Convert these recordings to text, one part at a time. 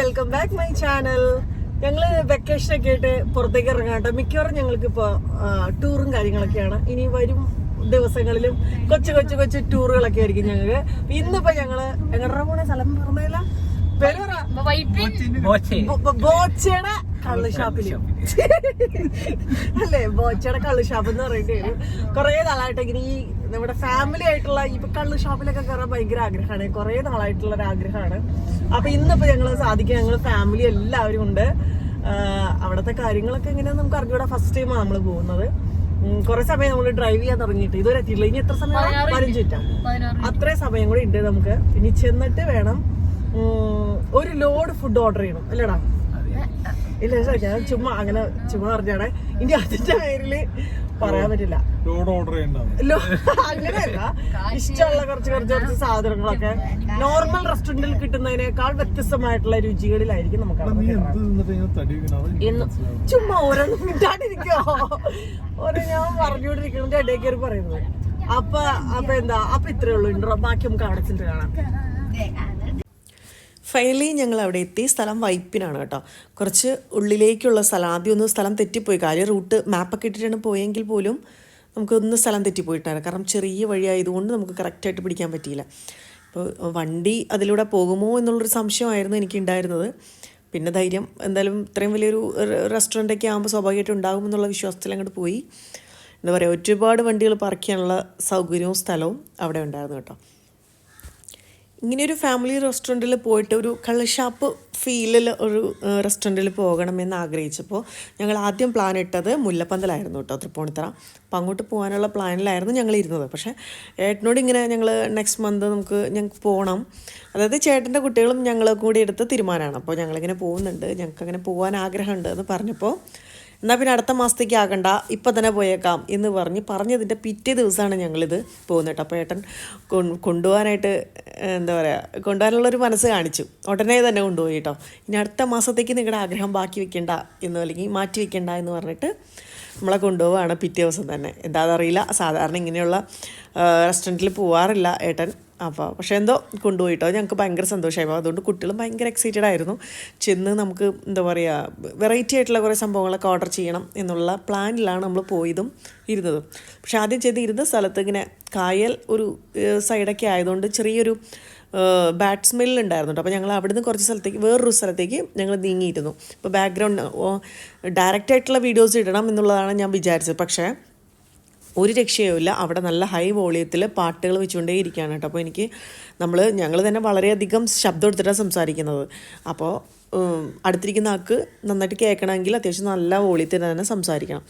Welcome back my channel ഞങ്ങൾ vacation ഒക്കെ ആയിട്ട് പുറത്തേക്ക് ഇറങ്ങാട്ടോ മിക്കവാറും ഞങ്ങൾക്ക് ഇപ്പൊ ടൂറും കാര്യങ്ങളൊക്കെയാണ്. ഇനി വരും ദിവസങ്ങളിലും കൊച്ചു കൊച്ചു കൊച്ചു ടൂറുകളൊക്കെ ആയിരിക്കും ഞങ്ങൾക്ക്. ഇന്നിപ്പോ ഞങ്ങൾ എങ്ങനെ പോണേ? സ്ഥലം പറഞ്ഞില്ല ബോച്ചയുടെ കള്ള് ഷാപ്പിൽ. അല്ലേ? ബോച്ചയുടെ കള്ള് ഷാപ്പ് എന്ന് പറയേണ്ടി വരും. കൊറേ നാളായിട്ട് ഇങ്ങനെ ഈ നമ്മുടെ ഫാമിലി ആയിട്ടുള്ള ഈ കള്ള് ഷാപ്പിലൊക്കെ കയറാൻ ഭയങ്കര ആഗ്രഹമാണ്. കൊറേ നാളായിട്ടുള്ള ഒരു ആഗ്രഹമാണ്. അപ്പൊ ഇന്നിപ്പോ ഞങ്ങൾ സാധിക്കും ഞങ്ങൾ ഫാമിലി എല്ലാവരും ഉണ്ട്. അവിടത്തെ കാര്യങ്ങളൊക്കെ എങ്ങനെയാന്ന് നമുക്ക് അറിഞ്ഞൂടാ. ഫസ്റ്റ് ടൈമാണ് നമ്മൾ പോകുന്നത്. കൊറേ കുറെ സമയം നമ്മൾ ഡ്രൈവ് ചെയ്യാൻ തുടങ്ങിയിട്ട്. ഇതുവരെ എത്തിയില്ല ഇനി എത്ര സമയം പതിനഞ്ച് മിനിറ്റാ അത്രയും സമയം കൂടി ഉണ്ട് നമുക്ക്. ഇനി ചെന്നിട്ട് വേണം ഒരു ലോഡ് ഫുഡ് ഓർഡർ ചെയ്യണം. അല്ലേടാ? ഇല്ല സാർ ഞാൻ ചുമ്മാ അങ്ങനെ ചുമ്മാ പറഞ്ഞാണ്. ഇനി അതിന്റെ പേരിൽ പറയാൻ പറ്റില്ല. ലോഡ് ഓർഡർ അങ്ങനെയല്ല. ഇഷ്ടമുള്ള കുറച്ച് കുറച്ച് കുറച്ച് സാധനങ്ങളൊക്കെ നോർമൽ റെസ്റ്റോറന്റിൽ കിട്ടുന്നതിനേക്കാൾ വ്യത്യസ്തമായിട്ടുള്ള രുചികളിലായിരിക്കും നമുക്ക് എന്ന് ചുമ്മാ ഓരോന്നും മിണ്ടാണ്ടിരിക്കോ ഓരോ ഞാൻ പറഞ്ഞുകൊണ്ടിരിക്കുന്നതിന്റെ ഇടയിൽ കയറി പറയുന്നത്. അപ്പൊ അപ്പൊ എന്താ? അപ്പൊ ഇത്രേ ഉള്ളൂ. ഇൻട്രോ. ബാക്കി നമുക്ക് അവിടെ ചെന്ന് കാണാം. ഫൈനലി ഞങ്ങൾ അവിടെ എത്തി സ്ഥലം വൈപ്പിനാണ് കേട്ടോ. കുറച്ച് ഉള്ളിലേക്കുള്ള സ്ഥലം. ആദ്യം ഒന്ന് സ്ഥലം തെറ്റിപ്പോയി. കാര്യം റൂട്ട് മാപ്പൊക്കെ ഇട്ടിട്ടാണ് പോയെങ്കിൽ പോലും നമുക്കൊന്ന് സ്ഥലം തെറ്റിപ്പോയിട്ടാണ്. കാരണം ചെറിയ വഴിയായതുകൊണ്ട് നമുക്ക് കറക്റ്റായിട്ട് പിടിക്കാൻ പറ്റിയില്ല. അപ്പോൾ വണ്ടി അതിലൂടെ പോകുമോ എന്നുള്ളൊരു സംശയമായിരുന്നു എനിക്ക് ഉണ്ടായിരുന്നത് പിന്നെ ധൈര്യം എന്തായാലും ഇത്രയും വലിയൊരു റെസ്റ്റോറന്റൊക്കെ ആകുമ്പോൾ സ്വാഭാവികമായിട്ടും ഉണ്ടാകും എന്നുള്ള വിശ്വാസത്തിൽ അങ്ങോട്ട് പോയി. എന്താ പറയുക ഒരുപാട് വണ്ടികൾ പാർക്ക് ചെയ്യാനുള്ള സൗകര്യവും സ്ഥലവും അവിടെ ഉണ്ടായിരുന്നു കേട്ടോ. ഇങ്ങനെ ഒരു ഫാമിലി റെസ്റ്റോറന്റിൽ പോയിട്ട് ഒരു കള്ളഷാപ്പ് ഫീലിൽ ഒരു റെസ്റ്റോറന്റിൽ പോകണമെന്ന് ആഗ്രഹിച്ചപ്പോൾ ഞങ്ങൾ ആദ്യം പ്ലാൻ ഇട്ടത് മുല്ലപ്പന്തലായിരുന്നു കേട്ടോ തൃപ്പൂണിത്തറ. അപ്പം അങ്ങോട്ട് പോകാനുള്ള പ്ലാനിലായിരുന്നു ഞങ്ങൾ ഇരുന്നത്. പക്ഷേ ഏട്ടനോട് ഇങ്ങനെ ഞങ്ങൾ നെക്സ്റ്റ് മന്ത് നമുക്ക് ഞങ്ങൾക്ക് പോകണം അതായത് ചേട്ടന്റെ കുട്ടികളും ഞങ്ങളും കൂടി എടുത്ത തീരുമാനമാണ്. അപ്പോൾ ഞങ്ങളിങ്ങനെ പോകുന്നുണ്ട്. ഞങ്ങൾക്ക് അങ്ങനെ പോകാൻ ആഗ്രഹമുണ്ട് എന്ന് പറഞ്ഞപ്പോൾ എന്നാൽ പിന്നെ അടുത്ത മാസത്തേക്ക് ആകണ്ട ഇപ്പം തന്നെ പോയേക്കാം എന്ന് പറഞ്ഞ് പറഞ്ഞതിന്റെ പിറ്റേ ദിവസമാണ് ഞങ്ങളിത് പോകുന്നത് കേട്ടോ. അപ്പോൾ ഏട്ടൻ കൊ- കൊണ്ടുപോകാനായിട്ട് എന്താ പറയുക കൊണ്ടുപോകാനുള്ളൊരു മനസ്സ് കാണിച്ചു. ഉടനെ തന്നെ കൊണ്ടുപോയി കേട്ടോ. ഇനി അടുത്ത മാസത്തേക്ക് നിങ്ങളുടെ ആഗ്രഹം ബാക്കി വെക്കേണ്ട എന്ന് അല്ലെങ്കിൽ മാറ്റി വെക്കേണ്ട എന്ന് പറഞ്ഞിട്ട് നമ്മളെ കൊണ്ടുപോവാണ് പിറ്റേ ദിവസം തന്നെ. എന്താണെന്നറിയില്ല സാധാരണ ഇങ്ങനെയുള്ള റെസ്റ്റോറന്റിൽ പോവാറില്ല ഏട്ടൻ. അപ്പോൾ പക്ഷേ എന്തോ കൊണ്ടുപോയിട്ടോ? ഞങ്ങൾക്ക് ഭയങ്കര സന്തോഷമായി. അതുകൊണ്ട് കുട്ടികളും ഭയങ്കര എക്സൈറ്റഡ് ആയിരുന്നു. ചെന്ന് നമുക്ക് എന്താ പറയുക വെറൈറ്റി ആയിട്ടുള്ള കുറേ സംഭവങ്ങളൊക്കെ ഓർഡർ ചെയ്യണം എന്നുള്ള പ്ലാനിലാണ് നമ്മൾ പോയതും ഇരുന്നതും. പക്ഷെ ആദ്യം ചെയ്ത് ഇരുന്ന സ്ഥലത്ത് ഇങ്ങനെ കായൽ ഒരു സൈഡൊക്കെ ആയതുകൊണ്ട് ചെറിയൊരു ബാഡ് സ്മെല്ലുണ്ടായിരുന്നു കേട്ടോ അപ്പോൾ ഞങ്ങൾ അവിടെ നിന്ന് കുറച്ച് സ്ഥലത്തേക്ക് വേറൊരു സ്ഥലത്തേക്ക് ഞങ്ങൾ നീങ്ങിയിരുന്നു. അപ്പോൾ ബാക്ക്ഗ്രൗണ്ട് ഡയറക്റ്റ് ആയിട്ടുള്ള വീഡിയോസ് ഇടണം എന്നുള്ളതാണ് ഞാൻ വിചാരിച്ചത്. പക്ഷേ ഒരു രക്ഷയുമില്ല അവിടെ നല്ല ഹൈ വോളിയത്തിൽ പാട്ടുകൾ വെച്ചുകൊണ്ടേ ഇരിക്കുകയാണ് കേട്ടോ. അപ്പോൾ എനിക്ക് നമ്മൾ ഞങ്ങൾ തന്നെ വളരെയധികം ശബ്ദം എടുത്തിട്ടാണ് സംസാരിക്കുന്നത്. അപ്പോൾ അടുത്തിരിക്കുന്ന ആൾക്ക് നന്നായിട്ട് കേൾക്കണമെങ്കിൽ അത്യാവശ്യം നല്ല വോളിയത്തിൽ തന്നെ സംസാരിക്കണം.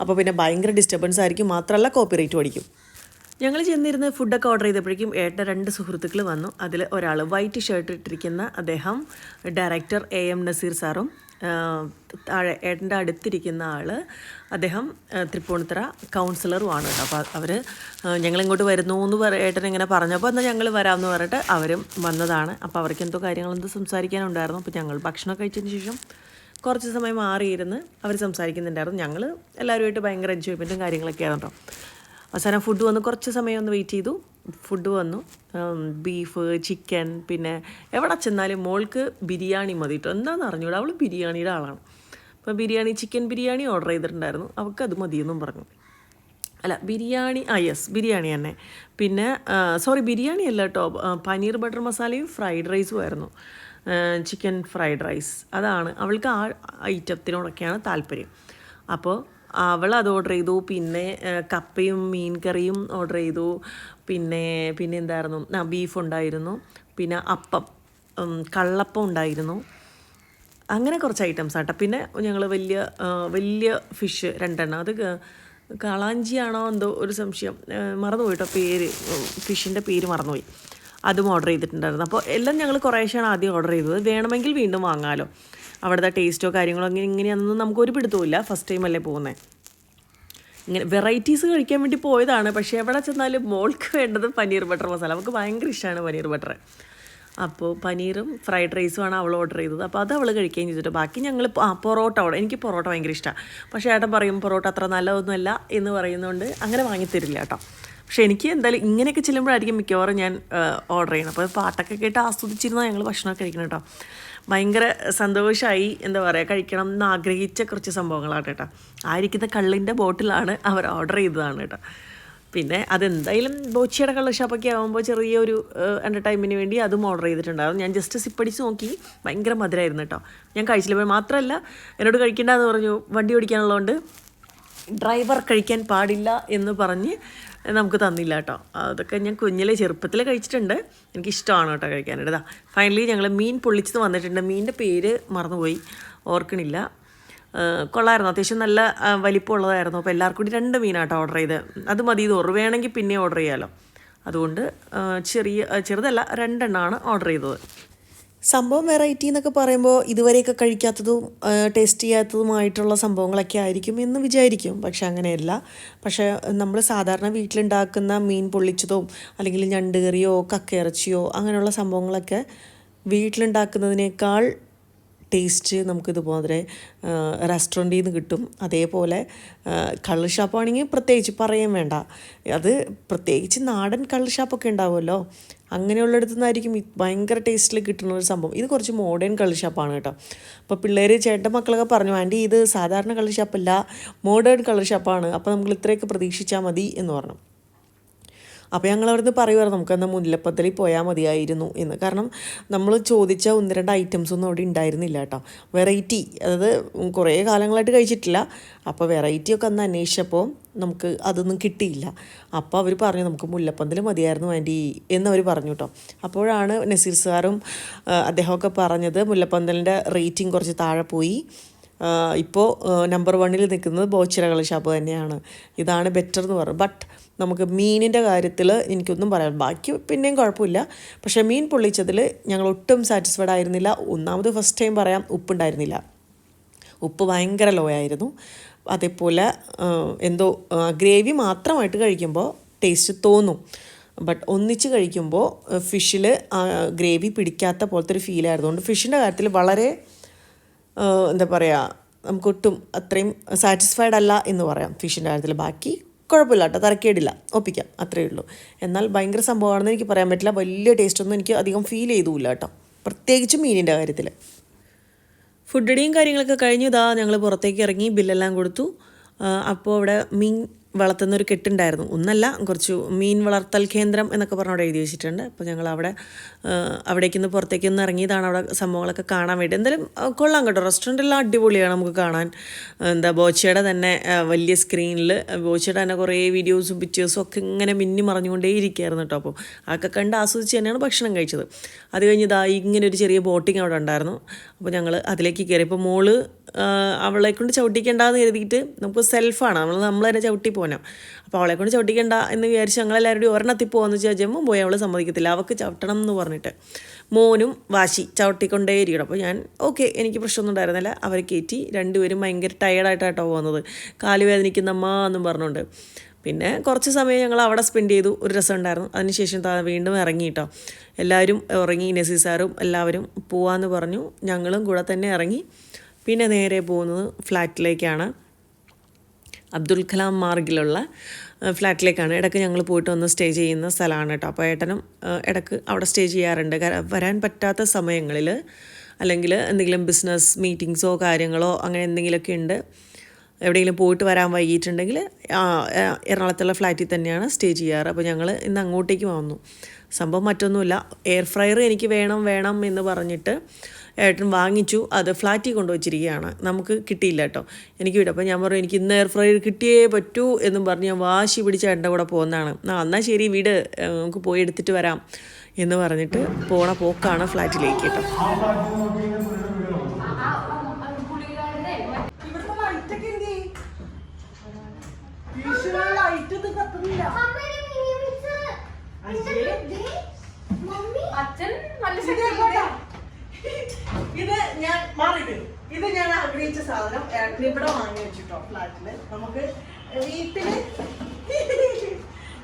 അപ്പോൾ പിന്നെ ഭയങ്കര ഡിസ്റ്റർബൻസ് ആയിരിക്കും. മാത്രമല്ല കോപ്പിറൈറ്റ് പഠിക്കും. ഞങ്ങൾ ചെന്നിരുന്ന് ഫുഡൊക്കെ ഓർഡർ ചെയ്തപ്പോഴേക്കും ഏട്ട രണ്ട് സുഹൃത്തുക്കൾ വന്നു. അതിൽ ഒരാൾ വൈറ്റ് ഷർട്ട് ഇട്ടിരിക്കുന്ന അദ്ദേഹം ഡയറക്ടർ എ എം നസീർ സാറും താഴെ ഏട്ടന്റെ അടുത്തിരിക്കുന്ന ആൾ അദ്ദേഹം തൃപ്പൂണിത്തറ കൗൺസിലറുമാണ് കേട്ടോ. അപ്പോൾ അവർ ഞങ്ങളിങ്ങോട്ട് വരുന്നു എന്ന് പറ ഏട്ടൻ ഇങ്ങനെ പറഞ്ഞപ്പോൾ എന്നാൽ ഞങ്ങൾ വരാമെന്ന് പറഞ്ഞിട്ട് അവരും വന്നതാണ്. അപ്പോൾ അവർക്ക് എന്തോ കാര്യങ്ങളെന്തോ സംസാരിക്കാനുണ്ടായിരുന്നു. അപ്പോൾ ഞങ്ങൾ ഭക്ഷണം കഴിച്ചതിന് ശേഷം കുറച്ച് സമയം മാറിയിരുന്ന് അവർ സംസാരിക്കുന്നുണ്ടായിരുന്നു. ഞങ്ങൾ എല്ലാവരുമായിട്ട് ഭയങ്കര എൻജോയ്മെന്റും കാര്യങ്ങളൊക്കെ ആയിരുന്നു കേട്ടോ. അവസാനം ഫുഡ് വന്ന്. കുറച്ച് സമയം ഒന്ന് വെയിറ്റ് ചെയ്തു. ഫുഡ് വന്നു. ബീഫ് ചിക്കൻ പിന്നെ എവിടെ ചെന്നാലും മോൾക്ക് ബിരിയാണി മതി കേട്ടോ എന്താണെന്ന് അറിഞ്ഞൂടാ. അവൾ ബിരിയാണിയുടെ ആളാണ്. അപ്പോൾ ബിരിയാണി ചിക്കൻ ബിരിയാണി ഓർഡർ ചെയ്തിട്ടുണ്ടായിരുന്നു. അവൾക്ക് അത് മതിയെന്നും പറഞ്ഞു. അല്ല ബിരിയാണി ആ യെസ് ബിരിയാണി തന്നെ. പിന്നെ സോറി ബിരിയാണി അല്ല കേട്ടോ പനീർ ബട്ടർ മസാലയും ഫ്രൈഡ് റൈസും ആയിരുന്നു. ചിക്കൻ ഫ്രൈഡ് റൈസ് അതാണ് അവൾക്ക് ആ ഐറ്റത്തിനോടൊക്കെയാണ് താല്പര്യം. അപ്പോൾ അവൾ അത് ഓർഡർ ചെയ്തു. പിന്നെ കപ്പയും മീൻ കറിയും ഓർഡർ ചെയ്തു. പിന്നെ പിന്നെ എന്തായിരുന്നു? ആ ബീഫ് ഉണ്ടായിരുന്നു. പിന്നെ അപ്പം കള്ളപ്പം ഉണ്ടായിരുന്നു. അങ്ങനെ കുറച്ച് ഐറ്റംസ് ആട്ടോ. പിന്നെ ഞങ്ങൾ വലിയ വലിയ ഫിഷ് രണ്ടെണ്ണം. അത് കളാഞ്ചിയാണോ എന്തോ ഒരു സംശയം. മറന്നുപോയിട്ടോ പേര്. ഫിഷിന്റെ പേര് മറന്നുപോയി. അതും ഓർഡർ ചെയ്തിട്ടുണ്ടായിരുന്നു. അപ്പോൾ എല്ലാം ഞങ്ങൾ കുറേശ്ശാണ് ആദ്യം ഓർഡർ ചെയ്തത്. വേണമെങ്കിൽ വീണ്ടും വാങ്ങാമല്ലോ അവിടുത്തെ ടേസ്റ്റോ കാര്യങ്ങളോ അങ്ങനെ ഇങ്ങനെയാണെന്നൊന്നും നമുക്ക് ഒരു പിടുത്തമില്ല ഫസ്റ്റ് ടൈം അല്ലേ പോകുന്നത് ഇങ്ങനെ വെറൈറ്റീസ് കഴിക്കാൻ വേണ്ടി പോയതാണ്. പക്ഷേ എവിടെ ചെന്നാലും മോൾക്ക് വേണ്ടത് പനീർ ബട്ടർ മസാല നമുക്ക് ഭയങ്കര ഇഷ്ടമാണ് പനീർ ബട്ടർ അപ്പോൾ പനീറും ഫ്രൈഡ് റൈസുമാണ് അവൾ ഓർഡർ ചെയ്തത്. അപ്പോൾ അത് അവൾ കഴിക്കുകയും ചെയ്തിട്ട് ബാക്കി ഞങ്ങൾ ആ പൊറോട്ട അവിടെ എനിക്ക് പൊറോട്ട ഭയങ്കര ഇഷ്ടമാണ് പക്ഷേ ഏട്ടൻ പറയും പൊറോട്ട അത്ര നല്ലതൊന്നുമല്ല എന്ന് പറയുന്നതുകൊണ്ട് അങ്ങനെ വാങ്ങിത്തരില്ല കേട്ടോ. പക്ഷേ എനിക്ക് എന്തായാലും ഇങ്ങനെയൊക്കെ ചെല്ലുമ്പോഴായിരിക്കും മിക്കവാറും ഞാൻ ഓർഡർ ചെയ്യണം അപ്പോൾ പാട്ടൊക്കെ കേട്ട് ആസ്വദിച്ചിരുന്നാൽ ഞങ്ങൾ ഭക്ഷണമൊക്കെ കഴിക്കണം കേട്ടോ. ഭയങ്കര സന്തോഷമായി എന്താ പറയുക കഴിക്കണം എന്ന് ആഗ്രഹിച്ച കുറച്ച് സംഭവങ്ങളാണ് കേട്ടോ. ആയിരിക്കുന്ന കള്ളിന്റെ ബോട്ടിലാണ് അവർ ഓർഡർ ചെയ്തതാണ് കേട്ടോ. പിന്നെ അതെന്തായാലും ബോച്ചിയുടെ കള്ള ഷാപ്പൊക്കെ ആകുമ്പോൾ ചെറിയൊരു എന്റർടൈൻമെന്റിന് വേണ്ടി അതും ഓർഡർ ചെയ്തിട്ടുണ്ടായിരുന്നു. ഞാൻ ജസ്റ്റ് സിപ്പടിച്ച് നോക്കി ഭയങ്കര മധുരമായിരുന്നു കേട്ടോ. ഞാൻ കഴിച്ചില്ല. മാത്രമല്ല എന്നോട് കഴിക്കേണ്ടതെന്ന് പറഞ്ഞു വണ്ടി ഓടിക്കാനുള്ളതുകൊണ്ട് ഡ്രൈവർ കഴിക്കാൻ പാടില്ല എന്ന് പറഞ്ഞ് നമുക്ക് തന്നില്ല കേട്ടോ. അതൊക്കെ ഞാൻ കുഞ്ഞിലെ ചെറുപ്പത്തിൽ കഴിച്ചിട്ടുണ്ട്. എനിക്ക് ഇഷ്ടമാണ് കേട്ടോ കഴിക്കാനായിട്ട്. ഇതാ ഫൈനലി ഞങ്ങൾ മീൻ പൊള്ളിച്ചത് വന്നിട്ടുണ്ട്. മീനിന്റെ പേര് മറന്നുപോയി. ഓർക്കണില്ല. കൊള്ളായിരുന്നു. അത്യാവശ്യം നല്ല വലിപ്പമുള്ളതായിരുന്നു. അപ്പോൾ എല്ലാവർക്കും കൂടി രണ്ട് മീനാട്ടോ ഓർഡർ ചെയ്ത് അത് മതി ഇത് ഓർവ് വേണമെങ്കിൽ പിന്നെ ഓർഡർ ചെയ്യാമല്ലോ അതുകൊണ്ട് ചെറിയ ചെറുതല്ല രണ്ടെണ്ണമാണ് ഓർഡർ ചെയ്തത്. സംഭവം വെറൈറ്റി എന്നൊക്കെ പറയുമ്പോൾ ഇതുവരെയൊക്കെ കഴിക്കാത്തതും ടേസ്റ്റ് ചെയ്യാത്തതുമായിട്ടുള്ള സംഭവങ്ങളൊക്കെ ആയിരിക്കും എന്ന് വിചാരിക്കും. പക്ഷെ അങ്ങനെയല്ല. പക്ഷേ നമ്മൾ സാധാരണ വീട്ടിലുണ്ടാക്കുന്ന മീൻ പൊള്ളിച്ചതോ അല്ലെങ്കിൽ ഞണ്ട് കറിയോ കക്കയിറച്ചിയോ അങ്ങനെയുള്ള സംഭവങ്ങളൊക്കെ വീട്ടിലുണ്ടാക്കുന്നതിനേക്കാൾ ടേസ്റ്റ് നമുക്കിതുപോലെ റെസ്റ്റോറന്റിൽ നിന്ന് കിട്ടും. അതേപോലെ കള്ള് ഷാപ്പാണെങ്കിൽ പ്രത്യേകിച്ച് പറയാൻ വേണ്ട. അത് പ്രത്യേകിച്ച് നാടൻ കള്ള് ഷാപ്പൊക്കെ ഉണ്ടാവുമല്ലോ. അങ്ങനെയുള്ളിടത്തു നിന്നായിരിക്കും ഭയങ്കര ടേസ്റ്റിൽ കിട്ടുന്ന ഒരു സംഭവം. ഇത് കുറച്ച് മോഡേൺ കളർഷാപ്പാണ് ഷാപ്പാണ് കേട്ടോ. അപ്പോൾ പിള്ളേർ ചേട്ടൻ മക്കളൊക്കെ പറഞ്ഞു ആന്റി ഇത് സാധാരണ കളർഷാപ്പല്ല ഷാപ്പല്ല മോഡേൺ കളർഷാപ്പാണ് ഷാപ്പാണ് അപ്പോൾ നമ്മൾ ഇത്രയൊക്കെ പ്രതീക്ഷിച്ചാൽ മതി എന്ന് പറഞ്ഞു. അപ്പോൾ ഞങ്ങൾ അവിടുന്ന് പറയുമായിരുന്നു നമുക്ക് എന്നാൽ മുല്ലപ്പത്തലിൽ പോയാൽ മതിയായിരുന്നു എന്ന്. കാരണം നമ്മൾ ചോദിച്ച ഒന്ന് രണ്ട് ഐറ്റംസ് ഒന്നും അവിടെ ഉണ്ടായിരുന്നില്ല കേട്ടോ. വെറൈറ്റി അതായത് കുറേ കാലങ്ങളായിട്ട് കഴിച്ചിട്ടില്ല. അപ്പോൾ വെറൈറ്റി ഒക്കെ അന്ന് അന്വേഷിച്ചപ്പോൾ നമുക്ക് അതൊന്നും കിട്ടിയില്ല. അപ്പോൾ അവർ പറഞ്ഞു നമുക്ക് മുല്ലപ്പന്തൽ മതിയായിരുന്നു ആന്റി എന്നവർ പറഞ്ഞു കേട്ടോ. അപ്പോഴാണ് നസീർ സാറും അദ്ദേഹമൊക്കെ പറഞ്ഞത് മുല്ലപ്പന്തലിന്റെ റേറ്റിംഗ് കുറച്ച് താഴെ പോയി. ഇപ്പോൾ നമ്പർ വണ്ണിൽ നിൽക്കുന്നത് ബോച്ചിറകൾ ഷാപ്പ് തന്നെയാണ്. ഇതാണ് ബെറ്റർ എന്ന് പറയുന്നത്. ബട്ട് നമുക്ക് മീനിന്റെ കാര്യത്തിൽ എനിക്കൊന്നും പറയാൻ ബാക്കി പിന്നെയും കുഴപ്പമില്ല. പക്ഷേ മീൻ പൊള്ളിച്ചതിൽ ഞങ്ങൾ ഒട്ടും സാറ്റിസ്ഫൈഡ് ആയിരുന്നില്ല. ഒന്നാമത് ഫസ്റ്റ് ടൈം പറയാം ഉപ്പുണ്ടായിരുന്നില്ല ഉപ്പ് ഭയങ്കര ലോ ആയിരുന്നു. അതേപോലെ എന്തോ ഗ്രേവി മാത്രമായിട്ട് കഴിക്കുമ്പോൾ ടേസ്റ്റ് തോന്നും. ബട്ട് ഒന്നിച്ച് കഴിക്കുമ്പോൾ ഫിഷിൽ ഗ്രേവി പിടിക്കാത്ത പോലത്തെ ഒരു ഫീൽ കൊണ്ട് ഫിഷിന്റെ കാര്യത്തിൽ വളരെ എന്താ പറയുക നമുക്കൊട്ടും അത്രയും സാറ്റിസ്ഫൈഡ് അല്ല എന്ന് പറയാം. ഫിഷിന്റെ കാര്യത്തിൽ ബാക്കി കുഴപ്പമില്ല കേട്ടോ. തരക്കേടില്ല. ഒപ്പിക്കാം. അത്രയേ ഉള്ളൂ. എന്നാൽ ഭയങ്കര സംഭവമാണെന്ന് എനിക്ക് പറയാൻ പറ്റില്ല. വലിയ ടേസ്റ്റൊന്നും എനിക്ക് അധികം ഫീൽ ചെയ്തുമില്ല കേട്ടോ. പ്രത്യേകിച്ചും മീനിന്റെ കാര്യത്തിൽ ഫുഡടിയും കാര്യങ്ങളൊക്കെ കഴിഞ്ഞു. ഇതാ ഞങ്ങൾ പുറത്തേക്ക് ഇറങ്ങി ബില്ലെല്ലാം കൊടുത്തു. അപ്പോൾ അവിടെ മീൻ വളർത്തുന്ന ഒരു കെട്ടുണ്ടായിരുന്നു. ഒന്നല്ല കുറച്ച് മീൻ വളർത്തൽ കേന്ദ്രം എന്നൊക്കെ പറഞ്ഞ് അവിടെ എഴുതി വെച്ചിട്ടുണ്ട്. അപ്പോൾ ഞങ്ങൾ അവിടെ അവിടേക്കൊന്ന് പുറത്തേക്കൊന്ന് ഇറങ്ങിയതാണ് അവിടെ സംഭവങ്ങളൊക്കെ കാണാൻ വേണ്ടി. എന്തായാലും കൊള്ളാം കേട്ടോ. റെസ്റ്റോറന്റ് എല്ലാം അടിപൊളിയാണ് നമുക്ക് കാണാൻ. എന്താ ബോച്ചയുടെ തന്നെ വലിയ സ്ക്രീനിൽ ബോച്ചയുടെ തന്നെ കുറേ വീഡിയോസും പിക്ചേഴ്സും ഒക്കെ ഇങ്ങനെ മിന്നി മറിഞ്ഞുകൊണ്ടേ ഇരിക്കുകയായിരുന്നു കേട്ടോ. അപ്പോൾ അതൊക്കെ കണ്ട് ആസ്വദിച്ച് തന്നെയാണ് ഭക്ഷണം കഴിച്ചത്. അത് കഴിഞ്ഞ് ഇതാ ഇങ്ങനെ ഒരു ചെറിയ ബോട്ടിങ് അവിടെ ഉണ്ടായിരുന്നു. അപ്പോൾ ഞങ്ങൾ അതിലേക്ക് കയറി. ഇപ്പോൾ മോൾ അവളെ കൊണ്ട് ചവിട്ടിക്കണ്ടെന്ന് കരുതിയിട്ട് നമുക്ക് സെൽഫാണ് നമ്മൾ നമ്മൾ തന്നെ ചവിട്ടി പോകാം അപ്പോൾ അവളെ കൊണ്ട് ചവിട്ടിക്കണ്ട എന്ന് വിചാരിച്ച് ഞങ്ങളെല്ലാവരും ഒരെണ്ണത്തിൽ പോകാമെന്ന് വെച്ചാൽ ജമ്മും പോയി അവൾ സമ്മതിക്കത്തില്ല. അവൾക്ക് ചവിട്ടണം എന്ന് പറഞ്ഞിട്ട് മോനും വാശി ചവിട്ടിക്കൊണ്ടേ ഇരിക്കണം അപ്പോൾ ഞാൻ ഓക്കെ എനിക്ക് പ്രശ്നമൊന്നും ഉണ്ടായിരുന്നില്ല. അവരെ കയറ്റി രണ്ടുപേരും ഭയങ്കര ടയേർഡായിട്ടാട്ടോ പോകുന്നത് കാൽ വേദനിക്കുന്ന അമ്മ എന്നും പറഞ്ഞുകൊണ്ട് പിന്നെ കുറച്ച് സമയം ഞങ്ങൾ അവിടെ സ്പെൻഡ് ചെയ്തു. ഒരു രസം ഉണ്ടായിരുന്നു. അതിനുശേഷം വീണ്ടും ഇറങ്ങി കേട്ടോ എല്ലാവരും ഇറങ്ങി നസീസാറും എല്ലാവരും പോവാന്ന് പറഞ്ഞു. ഞങ്ങളും കൂടെ തന്നെ ഇറങ്ങി. പിന്നെ നേരെ പോകുന്നത് ഫ്ലാറ്റിലേക്കാണ്. അബ്ദുൽ കലാം മാർഗിലുള്ള ഫ്ലാറ്റിലേക്കാണ്. ഇടയ്ക്ക് ഞങ്ങൾ പോയിട്ട് വന്ന് സ്റ്റേ ചെയ്യുന്ന സ്ഥലമാണ് കേട്ടോ. അപ്പോൾ ഏട്ടനും ഇടയ്ക്ക് അവിടെ സ്റ്റേ ചെയ്യാറുണ്ട്. വരാൻ പറ്റാത്ത സമയങ്ങളിൽ അല്ലെങ്കിൽ എന്തെങ്കിലും ബിസിനസ് മീറ്റിങ്സോ കാര്യങ്ങളോ അങ്ങനെ എന്തെങ്കിലുമൊക്കെ ഉണ്ട്. എവിടെയെങ്കിലും പോയിട്ട് വരാൻ വൈകിട്ടുണ്ടെങ്കിൽ എറണാകുളത്തുള്ള ഫ്ലാറ്റിൽ തന്നെയാണ് സ്റ്റേ ചെയ്യാറ്. അപ്പോൾ ഞങ്ങൾ ഇന്ന് അങ്ങോട്ടേക്ക് വന്നു. സംഭവം മറ്റൊന്നുമില്ല. എയർ ഫ്രയർ എനിക്ക് വേണം വേണം എന്ന് പറഞ്ഞിട്ട് ഏട്ടൻ വാങ്ങിച്ചു അത് ഫ്ലാറ്റിൽ കൊണ്ടുവച്ചിരിക്കുകയാണ്. നമുക്ക് കിട്ടിയില്ല കേട്ടോ. എനിക്ക് വിടും അപ്പോൾ ഞാൻ പറഞ്ഞു എനിക്ക് ഇന്ന് എയർ ഫ്രൈ കിട്ടിയേ പറ്റൂ എന്നും പറഞ്ഞ് ഞാൻ വാശി പിടിച്ച ഏട്ടന്റെ കൂടെ പോകുന്നതാണ് ആ എന്നാൽ ശരി വീട്. നമുക്ക് പോയി എടുത്തിട്ട് വരാം എന്ന് പറഞ്ഞിട്ട് പോണ പോക്കാണ് ഫ്ലാറ്റിലേക്ക് കേട്ടോ. അച്ഛൻ നല്ല എങ്ങോട്ടാ? ഇത് ഞാൻ മാറിയിട്ട് ഇത് ഞാൻ ആഗ്രഹിച്ച സാധനം ഏട്ടൻ ഇവിടെ വാങ്ങി വെച്ചിട്ടോ ഫ്ലാറ്റിൽ. നമുക്ക് വീട്ടിൽ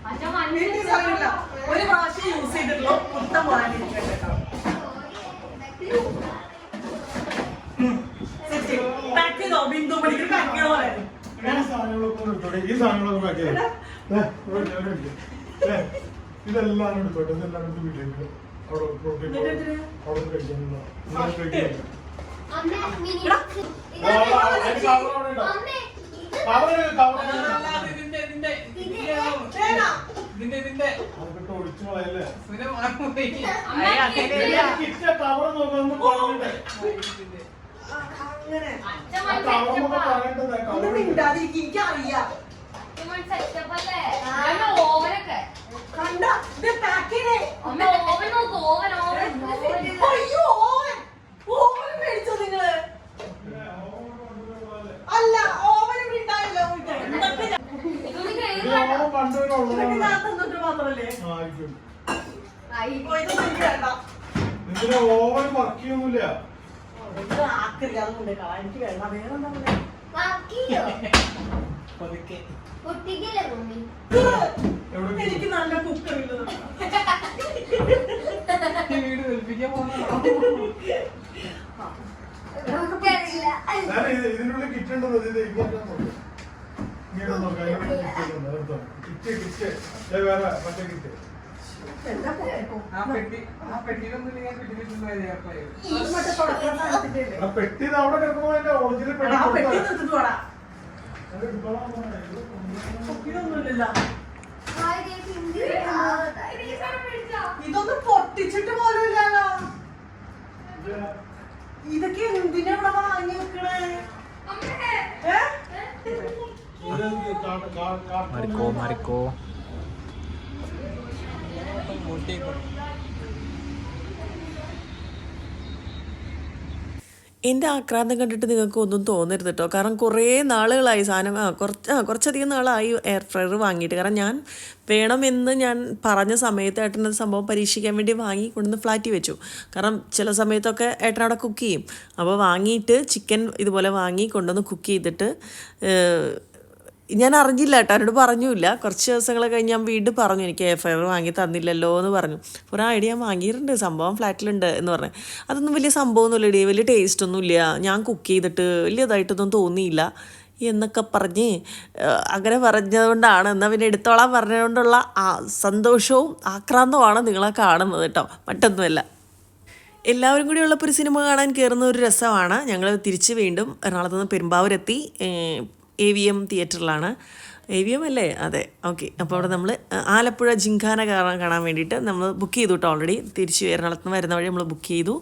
അച്ഛൻ വീട്ടിൽ സാധനമില്ല. ഒരു പ്രാവശ്യം യൂസ് ചെയ്തിട്ടുള്ളൂ. മൊത്തം വാങ്ങിയിട്ടുണ്ട് കേട്ടോ. പാക്ക് ചെയ്തോ? ബിന്ദു പണിക്ക് പാക്ക് ഈ സാധനങ്ങളൊക്കെ പാക്ക് ചെയ്തോ. ഇതെല്ലാം എടുത്തോട്ടെ? ഇതെല്ലാം എടുത്ത് വീട്ടിലേക്ക്. അവിടെ പ്രോട്ടീൻ അവിടെ. അതൊക്കെ ഒഴിച്ചു കളയല്ലേ? കിറ്റിയ cover നോക്കാം, ഒന്ന് കാണണ്ടേ? അങ്ങനെ. അച്ഛൻ ആ cover നമുക്ക് പറയേണ്ടതാ, cover ഒന്ന് ഇട്. കണ്ട? ഇത് പാക്ക് അമ്മ ഓവൻ നോക്ക്, ഓവൻ, ഓവൻ. അയ്യോ ഓവൻ. ഓവൻ മേടിച്ചോ നിങ്ങൾ. അല്ല ഓവൻ ഇവിടെ ഉണ്ടായില്ല ഓവൻ വർക്ക് ചെയ്യൊന്നുമില്ല ആക്കരുത് അതുകൊണ്ട് എനിക്ക് വേണ്ട. വേറെ പൊട്ടിക്കില്ലേ എനിക്ക് നല്ല കുക്കർ വീട് ഇത് ഇതിനുള്ളിൽ കിറ്റ് ഉണ്ടോ? ഇത് ഇങ്ങോട്ട് നോക്ക്. കിറ്റ് കിറ്റ് വേറെ മറ്റേ കിറ്റ് പെട്ടി അവിടെ കിടക്കുമ്പോ ഒറിജിനൽ പെട്ടി ഇതൊന്നും പൊട്ടിച്ചിട്ട് പോലും ഇല്ലല്ലോ ഇത് ഇതൊക്കെ എന്തിനാ ഇവിടെ വാങ്ങി വെക്കണേ അമ്മേ. മരിക്കോ ഇത് എന്റെ ആക്രാന്തം കണ്ടിട്ട് നിങ്ങൾക്ക് ഒന്നും തോന്നരുത് കേട്ടോ കാരണം കുറേ നാളുകളായി സാധനം ആ കുറച്ച് ആ കുറച്ചധികം നാളായി എയർ ഫ്രയർ വാങ്ങിയിട്ട്. കാരണം ഞാൻ വേണമെന്ന് ഞാൻ പറഞ്ഞ സമയത്ത് ഏട്ടൻ സംഭവം പരീക്ഷിക്കാൻ വേണ്ടി വാങ്ങി കൊണ്ടുവന്ന് ഫ്ലാറ്റിൽ വെച്ചു. കാരണം ചില സമയത്തൊക്കെ ഏട്ടൻ അവിടെ കുക്ക് ചെയ്യും. അപ്പോൾ വാങ്ങിയിട്ട് ചിക്കൻ ഇതുപോലെ വാങ്ങി കൊണ്ടുവന്ന് കുക്ക് ചെയ്തിട്ട് ഞാൻ അറിഞ്ഞില്ല കേട്ടോ. അവരോട് പറഞ്ഞില്ല കുറച്ച് ദിവസങ്ങൾ കഴിഞ്ഞ് ഞാൻ വീണ്ടും പറഞ്ഞു എനിക്ക് എയർ ഫ്രയർ വാങ്ങി തന്നില്ലല്ലോ എന്ന് പറഞ്ഞു. ഒരു ഐഡിയ ഞാൻ വാങ്ങിയിട്ടുണ്ട്. സംഭവം ഫ്ലാറ്റിലുണ്ട് എന്ന് പറഞ്ഞു. അതൊന്നും വലിയ സംഭവമൊന്നുമില്ല. ഇടി വലിയ ടേസ്റ്റ് ഒന്നുമില്ല ഞാൻ കുക്ക് ചെയ്തിട്ട് വലിയതായിട്ടൊന്നും തോന്നിയില്ല. എന്നൊക്കെ പറഞ്ഞ് അങ്ങനെ പറഞ്ഞതുകൊണ്ടാണ്. എന്നാൽ പിന്നെ എടുത്തോളാൻ പറഞ്ഞതുകൊണ്ടുള്ള ആ സന്തോഷവും ആക്രാന്തവുമാണ് നിങ്ങളെ കാണുന്നത് കേട്ടോ. മറ്റൊന്നുമല്ല. എല്ലാവരും കൂടി ഉള്ളപ്പോൾ ഒരു സിനിമ കാണാൻ കയറുന്ന ഒരു രസമാണ്. ഞങ്ങൾ തിരിച്ച് വീണ്ടും എറണാകുളത്ത് നിന്ന് പെരുമ്പാവൂരെത്തി എ വി എം തിയേറ്ററിലാണ് എ വി എം അല്ലേ? അതെ. ഓക്കെ അപ്പോൾ അവിടെ നമ്മൾ ആലപ്പുഴ ജിങ്കാന കാണാൻ കാണാൻ വേണ്ടിയിട്ട് നമ്മൾ ബുക്ക് ചെയ്തു കേട്ടോ ഓൾറെഡി തിരിച്ച് എറണാകുളത്ത് നിന്ന് വരുന്ന വഴി നമ്മൾ ബുക്ക് ചെയ്തു.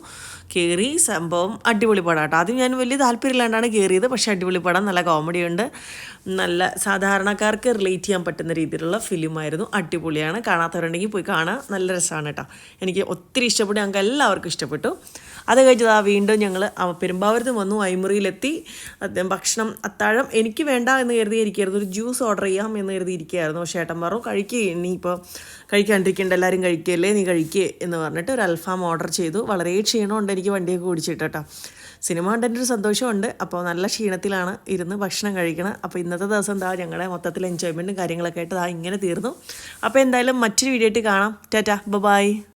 കയറി സംഭവം അടിപൊളി പടം കേട്ടോ ആദ്യം ഞാൻ വലിയ താല്പര്യമില്ലാണ്ടാണ് കയറിയത് പക്ഷേ അടിപൊളി പടം നല്ല കോമഡി ഉണ്ട്. നല്ല സാധാരണക്കാർക്ക് റിലേറ്റ് ചെയ്യാൻ പറ്റുന്ന രീതിയിലുള്ള ഫിലിമായിരുന്നു അടിപൊളിയാണ്. കാണാത്തവരുണ്ടെങ്കിൽ പോയി കാണാൻ നല്ല രസമാണ് കേട്ടോ എനിക്ക് ഒത്തിരി ഇഷ്ടപ്പെട്ടു. ഞങ്ങൾക്ക് എല്ലാവർക്കും ഇഷ്ടപ്പെട്ടു. അത് കഴിഞ്ഞതാ വീണ്ടും ഞങ്ങൾ പെരുമ്പാവൂരത്ത് വന്നു ഐമുറിയിലെത്തി അത് ഭക്ഷണം അത്താഴം എനിക്ക് വേണ്ട എന്ന് കരുതി ഒരു ജ്യൂസ് ഓർഡർ ചെയ്യാം എന്ന് കരുതി ഇരിക്കുകയായിരുന്നു. പക്ഷേ ഏട്ടൻ പറഞ്ഞു കഴിക്കേ നീ ഇപ്പോൾ കഴിക്കാണ്ടിരിക്കേണ്ട എല്ലാവരും കഴിക്കുകയല്ലേ നീ കഴിക്കുക എന്ന് പറഞ്ഞിട്ട് ഒരു അൽഫാം ഓർഡർ ചെയ്തു. വളരെ ക്ഷീണമുണ്ട് എനിക്ക് വണ്ടിയൊക്കെ ഓടിച്ചിട്ട് കേട്ടോ. സിനിമ കണ്ടതിന്റെ ഒരു സന്തോഷമുണ്ട്. അപ്പോൾ നല്ല ക്ഷീണത്തിലാണ് ഇരുന്ന് ഭക്ഷണം കഴിക്കണം. അപ്പോൾ ഇന്നത്തെ ദിവസം എന്താ ഞങ്ങളുടെ മൊത്തത്തിൽ എൻജോയ്മെന്റും കാര്യങ്ങളൊക്കെ ആയിട്ട് ദാ ഇങ്ങനെ തീർന്നു. അപ്പോൾ എന്തായാലും മറ്റൊരു വീഡിയോ ആയിട്ട് കാണാം. Tata bye.